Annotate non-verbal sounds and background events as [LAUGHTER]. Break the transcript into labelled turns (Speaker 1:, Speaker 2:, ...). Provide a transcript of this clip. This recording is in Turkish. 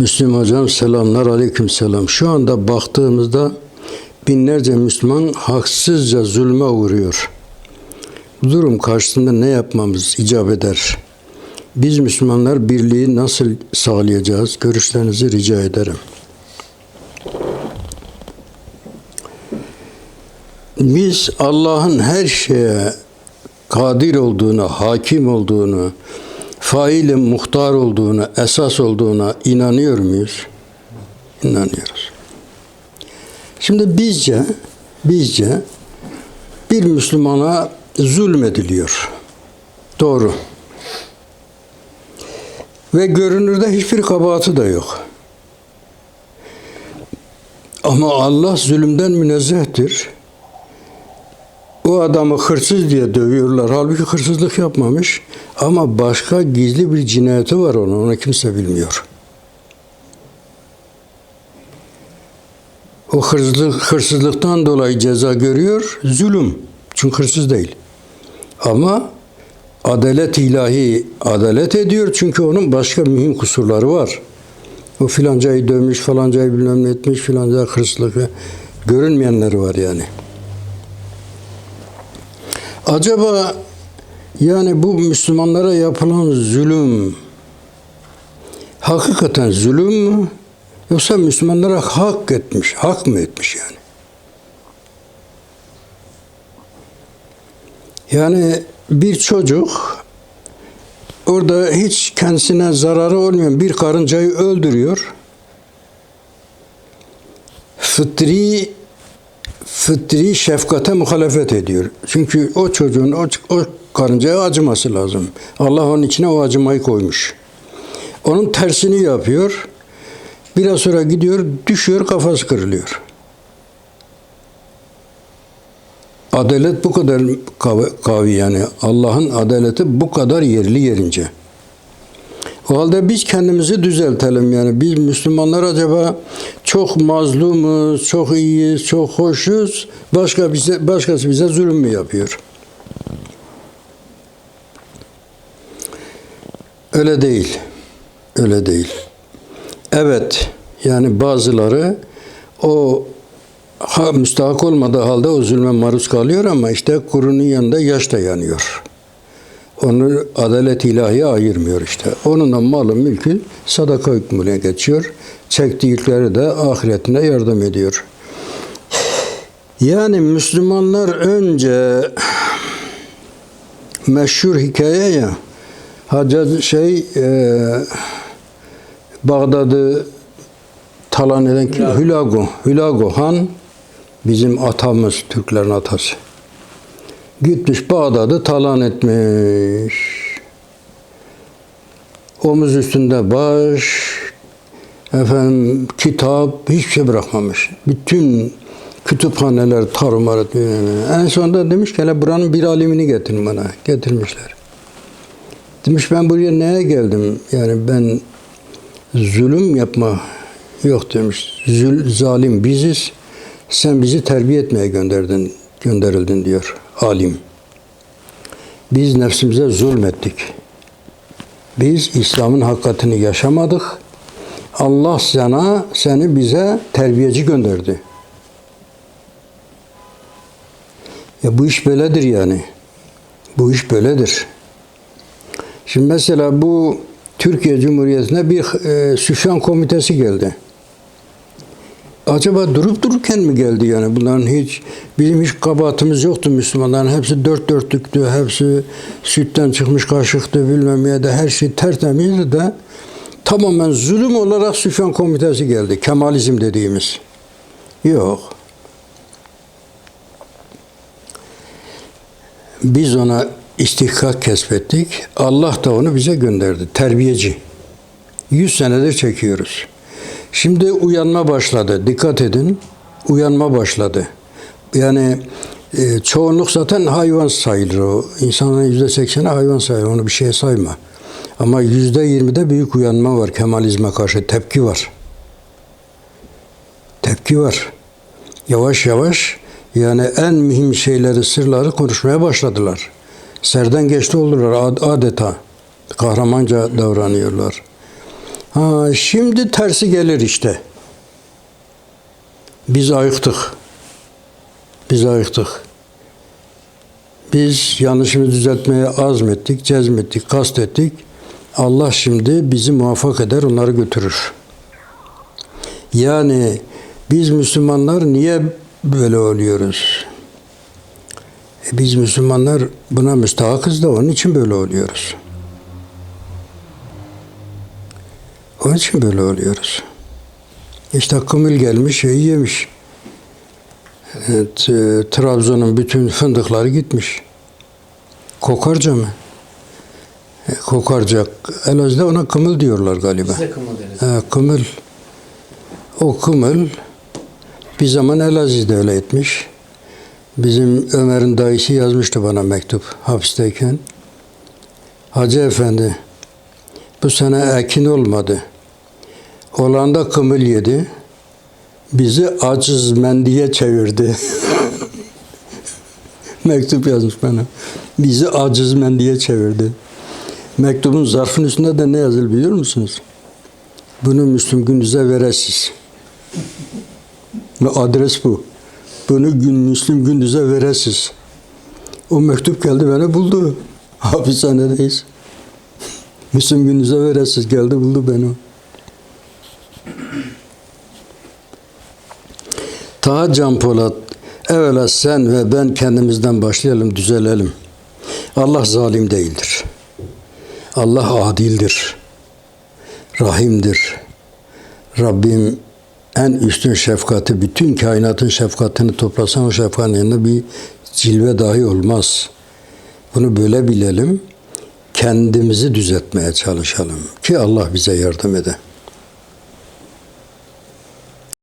Speaker 1: Müslüm hocam selamlar aleyküm selam. Şu anda baktığımızda binlerce Müslüman haksızca zulme uğruyor. Bu durum karşısında ne yapmamız icap eder? Biz Müslümanlar birliği nasıl sağlayacağız? Görüşlerinizi rica ederim. Biz Allah'ın her şeye kadir olduğunu, hakim olduğunu, faili muhtar olduğunu, esas olduğuna inanıyor muyuz? İnanıyoruz. Şimdi bizce, bizce bir Müslümana zulmediliyor. Doğru. Ve görünürde hiçbir kabahati da yok. Ama Allah zulümden münezzehtir. O adamı hırsız diye dövüyorlar. Halbuki hırsızlık yapmamış. Ama başka gizli bir cinayeti var onun. Onu kimse bilmiyor. O hırsızlık, hırsızlıktan dolayı ceza görüyor. Zulüm. Çünkü hırsız değil. Ama adalet ilahi adalet ediyor. Çünkü onun başka mühim kusurları var. O filancayı dövmüş, falancayı bilmem ne etmiş, filanca hırsızlık görünmeyenleri var yani. Acaba yani bu Müslümanlara yapılan zulüm hakikaten zulüm mü? Yoksa Müslümanlara hak etmiş, hak mı etmiş yani? Yani bir çocuk orada hiç kendisine zararı olmayan bir karıncayı öldürüyor. Fıtri fıtri şefkate muhalefet ediyor. Çünkü o çocuğun o, o karıncaya acıması lazım. Allah onun içine o acımayı koymuş. Onun tersini yapıyor. Biraz sonra gidiyor, düşüyor, kafası kırılıyor. Adalet bu kadar kavi yani. Allah'ın adaleti bu kadar yerli yerince. O halde biz kendimizi düzeltelim yani. Biz Müslümanlar acaba çok mazlumuz, çok iyiyiz, çok hoşuz. Başka bize başkası bize zulüm mü yapıyor? Öyle değil. Öyle değil. Evet. Yani bazıları o ha, müstahak olmadığı halde o zulme maruz kalıyor ama işte kurunun yanında yaş da yanıyor. Onu adalet ilahiye ayırmıyor işte. Onun da malı mülkü sadaka hükmüne geçiyor. Çektiği yükleri de ahiretine yardım ediyor. Yani Müslümanlar önce meşhur hikaye ya Hacca şey e, Bağdat'ı talan eden kim? Hülago. Hülago Han bizim atamız, Türklerin atası. Gitmiş Bağdat'ı talan etmiş. Omuz üstünde baş, efendim kitap, hiçbir şey bırakmamış. Bütün kütüphaneler tarumar etmiş. En sonunda demiş ki hele buranın bir alimini getirin bana. Getirmişler. Demiş ben buraya neye geldim? Yani ben zulüm yapma yok demiş. Zül, zalim biziz. Sen bizi terbiye etmeye gönderdin, gönderildin diyor alim. Biz nefsimize zulmettik. Biz İslam'ın hakikatini yaşamadık. Allah sana, seni bize terbiyeci gönderdi. Ya bu iş böyledir yani. Bu iş böyledir. Şimdi mesela bu Türkiye Cumhuriyeti'ne bir e, Süfyan Komitesi geldi. Acaba durup dururken mi geldi yani? Bunların hiç, bizim hiç kabahatimiz yoktu Müslümanların. Hepsi dört dörtlüktü, hepsi sütten çıkmış kaşıktı bilmem ya da her şey tertemizdi de tamamen zulüm olarak Süfyan Komitesi geldi. Kemalizm dediğimiz. Yok. Biz ona istihkak kesbettik. Allah da onu bize gönderdi. Terbiyeci. Yüz senedir çekiyoruz. Şimdi uyanma başladı. Dikkat edin. Uyanma başladı. Yani e, çoğunluk zaten hayvan sayılır o. İnsanların yüzde sekseni hayvan sayılır. Onu bir şeye sayma. Ama yüzde yirmide büyük uyanma var. Kemalizme karşı tepki var. Tepki var. Yavaş yavaş yani en mühim şeyleri, sırları konuşmaya başladılar. Serden geçti oldular adeta. Kahramanca davranıyorlar. Ha, şimdi tersi gelir işte. Biz ayıktık. Biz ayıktık. Biz yanlışımızı düzeltmeye azmettik, cezmettik, kastettik. Allah şimdi bizi muvaffak eder, onları götürür. Yani biz Müslümanlar niye böyle oluyoruz? E biz Müslümanlar buna müstahakız da onun için böyle oluyoruz. Onun için böyle oluyoruz. İşte kımıl gelmiş, şeyi yemiş. Evet, e, Trabzon'un bütün fındıkları gitmiş. Kokarca mı? E, kokarca. Elazığ'da ona kımıl diyorlar galiba.
Speaker 2: Size kımıl deriz.
Speaker 1: He, kımıl. O kımıl bir zaman Elazığ'da öyle etmiş. Bizim Ömer'in dayısı yazmıştı bana mektup hapisteyken. Hacı Efendi, bu sene ekin olmadı. Olanda kımıl yedi. Bizi aciz mendiye çevirdi. [LAUGHS] Mektup yazmış bana. Bizi aciz mendiye çevirdi. Mektubun zarfın üstünde de ne yazılı biliyor musunuz? Bunu Müslüm Gündüz'e veresiz. Ve adres bu. Bunu gün, Müslüm Gündüz'e veresiz. O mektup geldi beni buldu. [LAUGHS] Hapishanedeyiz. Müslüm Gündüz'e veresiz geldi buldu beni. Taha Can Polat, evvela sen ve ben kendimizden başlayalım, düzelelim. Allah zalim değildir. Allah adildir. Rahimdir. Rabbim en üstün şefkati, bütün kainatın şefkatini toplasan o şefkatin yanında bir cilve dahi olmaz. Bunu böyle bilelim. Kendimizi düzeltmeye çalışalım ki Allah bize yardım eder.